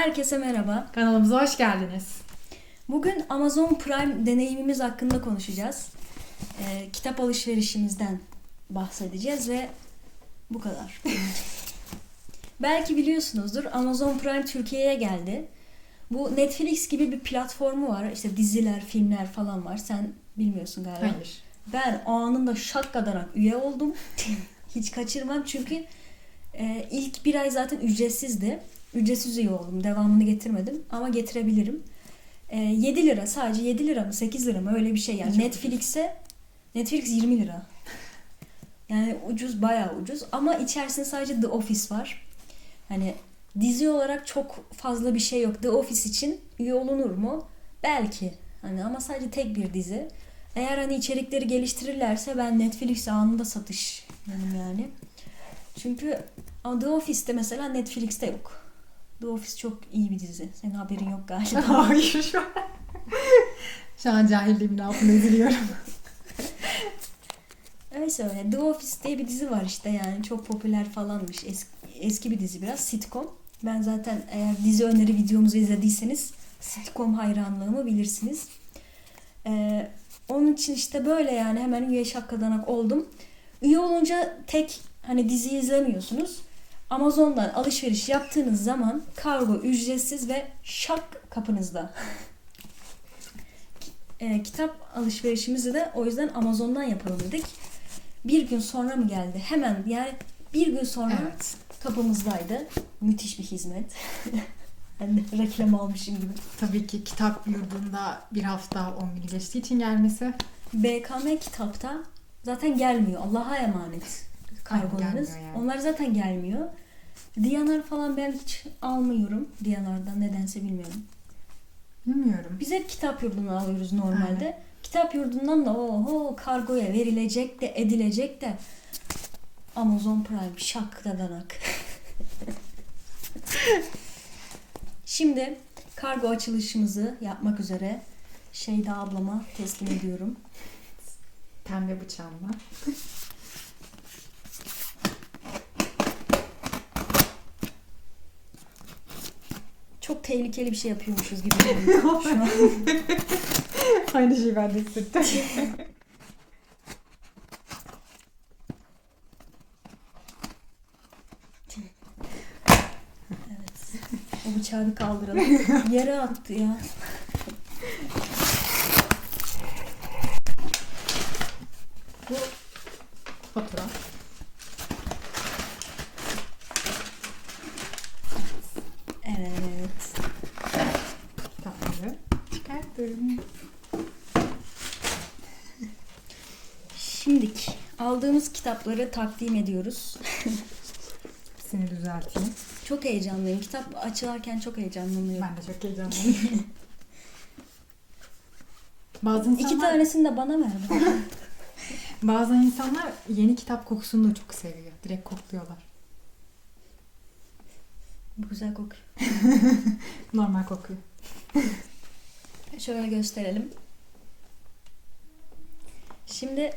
Herkese merhaba. Kanalımıza hoş geldiniz. Bugün Amazon Prime deneyimimiz hakkında konuşacağız. Ee, kitap alışverişimizden bahsedeceğiz ve bu kadar. Belki biliyorsunuzdur Amazon Prime Türkiye'ye geldi. Bu Netflix gibi bir platformu var. İşte diziler, filmler falan var. Sen bilmiyorsun galiba. Hayır. Ben anında şak kadarak üye oldum. Hiç kaçırmam çünkü e, ilk bir ay zaten ücretsizdi. Ücretsiz üye oldum. Devamını getirmedim ama getirebilirim. E, 7 lira sadece 7 lira mı 8 lira mı öyle bir şey yani. Netflix'e Netflix 20 lira. Yani ucuz bayağı ucuz ama içerisinde sadece The Office var. Hani dizi olarak çok fazla bir şey yok. The Office için üye olunur mu? Belki. Hani ama sadece tek bir dizi. Eğer hani içerikleri geliştirirlerse ben Netflix'e anında satış yanım yani. Çünkü The Office'te mesela Netflix'te yok. The Office çok iyi bir dizi. Senin haberin yok galiba. Hayır şu an. Şu an cahilliğimin altında üzülüyorum. Öyle. The Office diye bir dizi var işte yani. Çok popüler falanmış. Eski, eski bir dizi biraz. Sitcom. Ben zaten eğer dizi öneri videomuzu izlediyseniz sitcom hayranlığımı bilirsiniz. Ee, onun için işte böyle yani hemen üye şakkadanak oldum. Üye olunca tek hani dizi izlemiyorsunuz. Amazon'dan alışveriş yaptığınız zaman kargo ücretsiz ve şak kapınızda. Ee, kitap alışverişimizi de o yüzden Amazon'dan yapalım dedik. Bir gün sonra mı geldi? Hemen yani bir gün sonra Evet. kapımızdaydı. Müthiş bir hizmet. ben de reklam almışım gibi. Tabii ki kitap yurdunda bir hafta 10 gün geçtiği için gelmesi. BKM kitapta zaten gelmiyor. Allah'a emanet kargolarınız. yani. Onlar zaten gelmiyor. Diyanar falan ben hiç almıyorum. Diyanar'dan nedense bilmiyorum. Bilmiyorum. Biz hep kitap yurdundan alıyoruz normalde. Kitap yurdundan da oho kargoya verilecek de edilecek de Amazon Prime şak dadanak. Şimdi kargo açılışımızı yapmak üzere Şeyda ablama teslim ediyorum. Pembe bıçağımla. Çok tehlikeli bir şey yapıyormuşuz gibi geliyor şu an. Aynı şeyi ben de hissettim. Evet. O bıçağı bir kaldıralım. Yere attı ya. Bu Fatura. evet. Kitapları çıkarttım. Şimdik aldığımız kitapları takdim ediyoruz. Seni düzelteyim. Çok heyecanlıyım. Kitap açılarken çok heyecanlanıyorum. Ben de çok heyecanlıyım. Bazı insanlar, İki tanesini de bana ver. bazı insanlar yeni kitap kokusunu da çok seviyor. Direkt kokluyorlar. Bu güzel kokuyor. Normal kokuyor. Şöyle gösterelim. Şimdi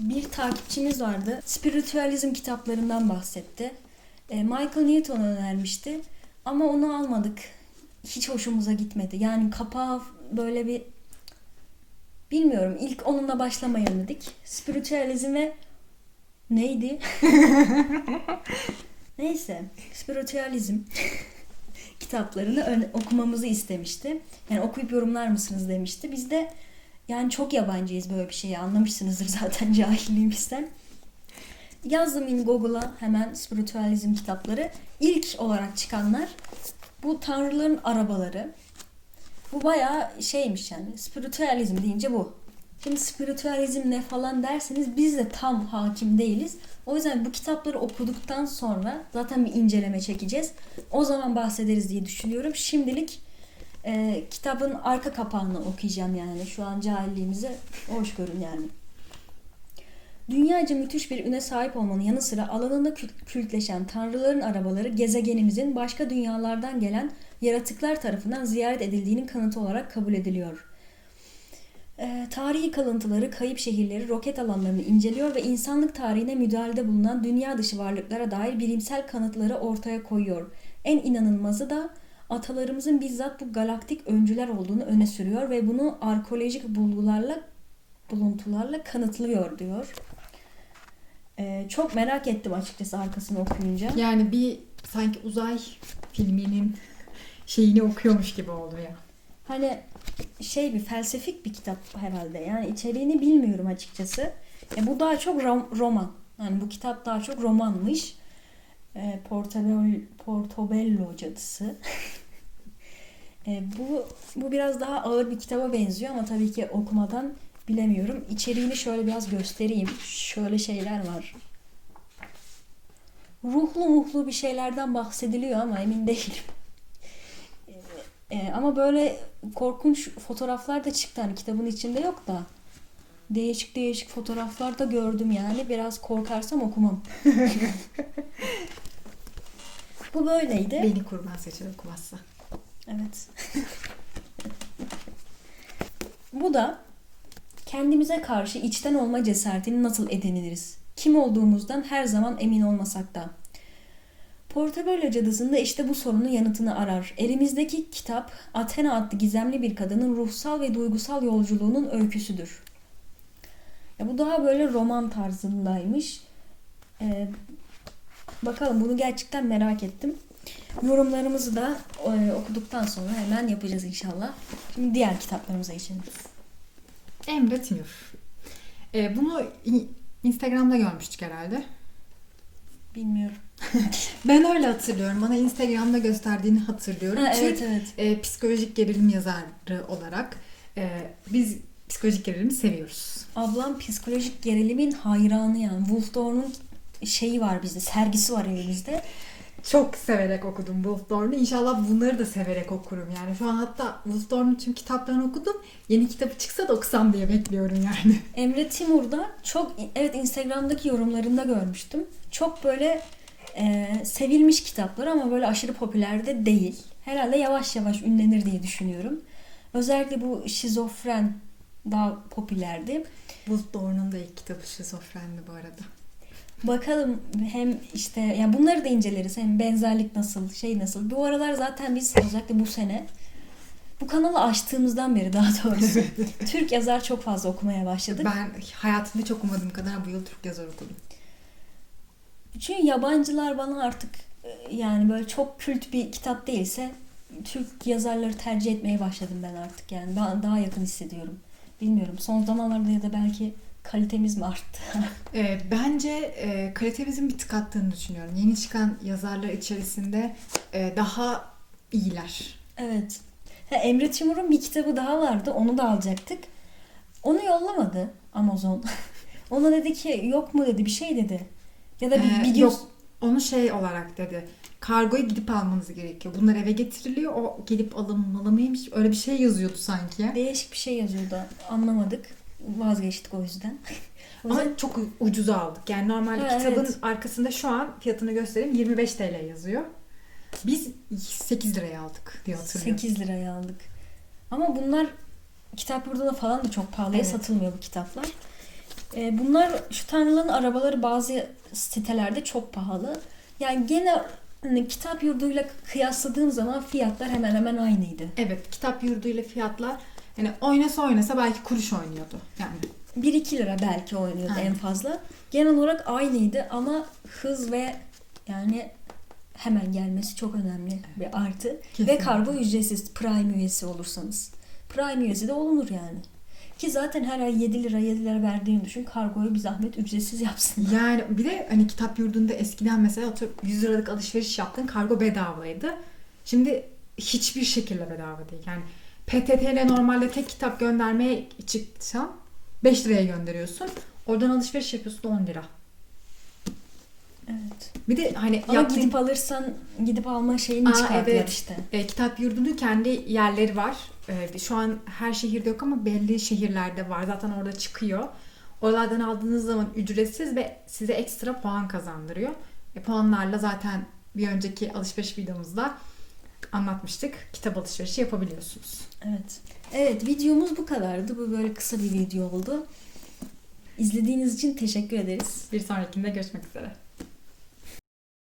bir takipçimiz vardı. Spiritüalizm kitaplarından bahsetti. E, Michael Newton önermişti. Ama onu almadık. Hiç hoşumuza gitmedi. Yani kapağı böyle bir bilmiyorum. İlk onunla başlamayalım dedik. Spiritüalizm ve neydi? Neyse. Spiritüalizm kitaplarını okumamızı istemişti. Yani okuyup yorumlar mısınız demişti. Biz de yani çok yabancıyız böyle bir şeyi anlamışsınızdır zaten cahilliğimizden. Yazdım in Google'a hemen spiritüalizm kitapları. İlk olarak çıkanlar bu tanrıların arabaları. Bu bayağı şeymiş yani spiritüalizm deyince bu. Şimdi spiritüalizm ne falan derseniz biz de tam hakim değiliz. O yüzden bu kitapları okuduktan sonra zaten bir inceleme çekeceğiz. O zaman bahsederiz diye düşünüyorum. Şimdilik e, kitabın arka kapağını okuyacağım yani. Şu an cahilliğimize hoş görün yani. Dünyaca müthiş bir üne sahip olmanın yanı sıra alanında kült- kültleşen tanrıların arabaları gezegenimizin başka dünyalardan gelen yaratıklar tarafından ziyaret edildiğinin kanıtı olarak kabul ediliyor. Ee, tarihi kalıntıları, kayıp şehirleri, roket alanlarını inceliyor ve insanlık tarihine müdahalede bulunan dünya dışı varlıklara dair bilimsel kanıtları ortaya koyuyor. En inanılmazı da atalarımızın bizzat bu galaktik öncüler olduğunu öne sürüyor ve bunu arkeolojik bulgularla buluntularla kanıtlıyor diyor. Ee, çok merak ettim açıkçası arkasını okuyunca. Yani bir sanki uzay filminin şeyini okuyormuş gibi oldu ya. Hani şey bir felsefik bir kitap herhalde. Yani içeriğini bilmiyorum açıkçası. E, bu daha çok rom- roman. Yani bu kitap daha çok romanmış. E, Portobello, Portobello cadısı. e, bu bu biraz daha ağır bir kitaba benziyor ama tabii ki okumadan bilemiyorum. İçeriğini şöyle biraz göstereyim. Şöyle şeyler var. Ruhlu muhlu bir şeylerden bahsediliyor ama emin değilim. E, ama böyle korkunç fotoğraflar da çıktı. Hani kitabın içinde yok da. Değişik değişik fotoğraflar da gördüm yani. Biraz korkarsam okumam. Bu böyleydi. Beni kurban seçer okumazsa. Evet. Bu da kendimize karşı içten olma cesaretini nasıl ediniriz? Kim olduğumuzdan her zaman emin olmasak da. Portobello Cadısı'nda işte bu sorunun yanıtını arar. Elimizdeki kitap Athena adlı gizemli bir kadının ruhsal ve duygusal yolculuğunun öyküsüdür. Ya bu daha böyle roman tarzındaymış. Ee, bakalım bunu gerçekten merak ettim. Yorumlarımızı da e, okuduktan sonra hemen yapacağız inşallah. Şimdi diğer kitaplarımıza geçelim. Emre Timur. Ee, bunu Instagram'da görmüştük herhalde. Bilmiyorum. Ben öyle hatırlıyorum. Bana Instagram'da gösterdiğini hatırlıyorum. Ha, Türk evet evet. e, psikolojik gerilim yazarı olarak e, biz psikolojik gerilimi seviyoruz. Ablam psikolojik gerilimin hayranı yani. Wolf şeyi var bizde, sergisi var evimizde. Çok severek okudum Wolf Thorne'u. İnşallah bunları da severek okurum. Yani şu an hatta Wolf Thorne'un tüm kitaplarını okudum. Yeni kitabı çıksa da okusam diye bekliyorum yani. Emre Timur da çok evet Instagram'daki yorumlarında görmüştüm. Çok böyle e, sevilmiş kitaplar ama böyle aşırı popüler de değil. Herhalde yavaş yavaş ünlenir diye düşünüyorum. Özellikle bu şizofren daha popülerdi. Wolf Thorne'un da ilk kitabı Şizofrendi bu arada. Bakalım hem işte yani bunları da inceleriz. Hem benzerlik nasıl, şey nasıl. Bu aralar zaten biz özellikle bu sene bu kanalı açtığımızdan beri daha doğrusu Türk yazar çok fazla okumaya başladık. Ben hayatımda çok umadığım kadar bu yıl Türk yazar okudum. Çünkü yabancılar bana artık e, yani böyle çok kült bir kitap değilse Türk yazarları tercih etmeye başladım ben artık yani daha, daha yakın hissediyorum. Bilmiyorum son zamanlarda ya da belki kalitemiz mi arttı? Ee, bence e, kalitemizin bir tık attığını düşünüyorum. Yeni çıkan yazarlar içerisinde e, daha iyiler. evet. Ha, Emre Timur'un bir kitabı daha vardı onu da alacaktık. Onu yollamadı Amazon. Ona dedi ki yok mu dedi bir şey dedi. Ya da bir, Ee, gün Yok onu şey olarak dedi. Kargoya gidip almanız gerekiyor. Bunlar eve getiriliyor. O gelip alınmalı mıymış? Öyle bir şey yazıyordu sanki. değişik bir şey yazıyordu anlamadık. Vazgeçtik o yüzden. O yüzden Ama çok ucuza aldık. Yani normalde Ha, kitabın evet. arkasında şu an fiyatını göstereyim 25 TL yazıyor. Biz 8 liraya aldık diye hatırlıyorum. 8 liraya aldık. Ama bunlar kitap yurduna falan da çok pahalıya Evet. satılmıyor bu kitaplar. Ee, bunlar şu tanrıların arabaları bazı sitelerde çok pahalı. Yani gene hani kitap yurduyla kıyasladığım zaman fiyatlar hemen hemen aynıydı. Evet kitap yurduyla fiyatlar yani oynasa oynasa belki kuruş oynuyordu. Yani 1-2 lira belki oynuyordu Aynen. en fazla. Genel olarak aynıydı ama hız ve yani hemen gelmesi çok önemli bir artı. Ve Kesinlikle. kargo ücretsiz Prime üyesi olursanız. Prime üyesi de olunur yani. Ki zaten her ay 7 lira 7 lira verdiğini düşün. Kargoyu bir zahmet ücretsiz yapsın. Yani bir de hani kitap yurdunda eskiden mesela atıyorum 100 liralık alışveriş yaptın kargo bedavaydı. Şimdi hiçbir şekilde bedava değil. Yani PTT ile normalde tek kitap göndermeye çıksan 5 liraya gönderiyorsun. Oradan alışveriş yapıyorsun 10 lira. Evet. Bir de hani Ama yaptığın- gidip alırsan gidip alma şeyini Aa, çıkarttılar evet. işte. E, kitap yurdunun kendi yerleri var. E, şu an her şehirde yok ama belli şehirlerde var. Zaten orada çıkıyor. Oralardan aldığınız zaman ücretsiz ve size ekstra puan kazandırıyor. E, puanlarla zaten bir önceki alışveriş videomuzda anlatmıştık. Kitap alışverişi yapabiliyorsunuz. Evet. Evet videomuz bu kadardı. Bu böyle kısa bir video oldu. İzlediğiniz için teşekkür ederiz. Bir sonrakinde görüşmek üzere.